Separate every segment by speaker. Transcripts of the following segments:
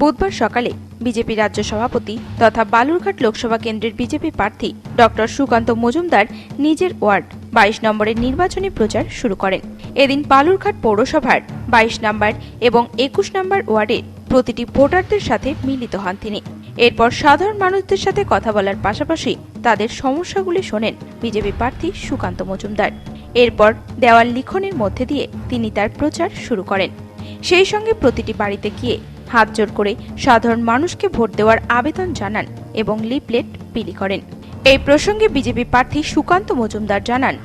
Speaker 1: বুধবার সকালে বিজেপি রাজ্য সভাপতি তথা বালুরঘাট লোকসভা কেন্দ্রের বিজেপি প্রার্থী ডক্টর সুকান্ত মজুমদার নিজের ওয়ার্ড বাইশ নম্বরের নির্বাচনী প্রচার শুরু করেন। এদিন বালুরঘাট পৌরসভার বাইশ নম্বর এবং একুশ নম্বর ওয়ার্ডের প্রতিটি ভোটারদের সাথে মিলিত হন তিনি। এরপর সাধারণ মানুষদের সাথে কথা বলার পাশাপাশি তাদের সমস্যাগুলি শোনেন বিজেপি প্রার্থী সুকান্ত মজুমদার। এরপর দেওয়াল লিখনের মধ্যে দিয়ে তিনি তার প্রচার শুরু করেন। সেই সঙ্গে প্রতিটি বাড়িতে গিয়ে হাত জোর করে সাধারণ মানুষকে ভোট দেওয়ার আবেদন জানান এবং লিপলেট বিলি করেন। এই প্রসঙ্গে বিজেপি প্রার্থী সুকান্ত মজুমদার জানান,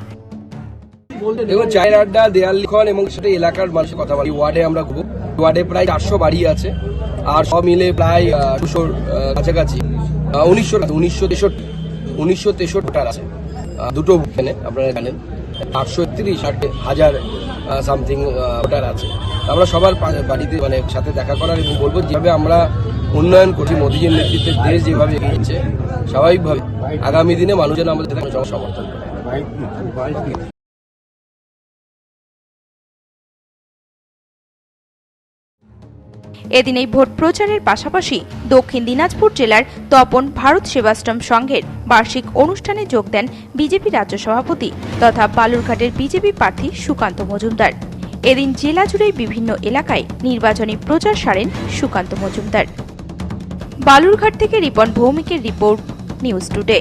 Speaker 2: দেখুন, চায়ের আড্ডা দেয়াল লিখন এবং সেটা এলাকার মানুষের কথা বলি। ওয়ার্ডে আমরা ঘুরবো। ওয়ার্ডে প্রায় চারশো বাড়ি আছে আর সব মিলে প্রায় দুশোর কাছাকাছি। উনিশশো উনিশশো তেষট্টি উনিশশো তেষট্টি আছে। দুটো এখানে আপনারা জানেন। আটশো তিরিশ হাজার সামথিং ভোটার আছে। আমরা সবার বাড়িতে মানে সাথে দেখা করার এবং বলব যেভাবে আমরা উন্নয়ন করছি, মোদীজির নেতৃত্বে দেশ যেভাবে এগিয়েছে স্বাভাবিকভাবে আগামী দিনে মানুষজন আমাদের সমর্থন করে।
Speaker 1: এদিন এই ভোট প্রচারের পাশাপাশি দক্ষিণ দিনাজপুর জেলার তপন ভারত সেবাশ্রম সংঘের বার্ষিক অনুষ্ঠানে যোগ দেন বিজেপি রাজ্য সভাপতি তথা বালুরঘাটের বিজেপি প্রার্থী সুকান্ত মজুমদার। এদিন জেলা জুড়ে বিভিন্ন এলাকায় নির্বাচনী প্রচার সারেন সুকান্ত মজুমদার। বালুরঘাট থেকে রিপন ভৌমিকের রিপোর্ট, নিউজ টুডে।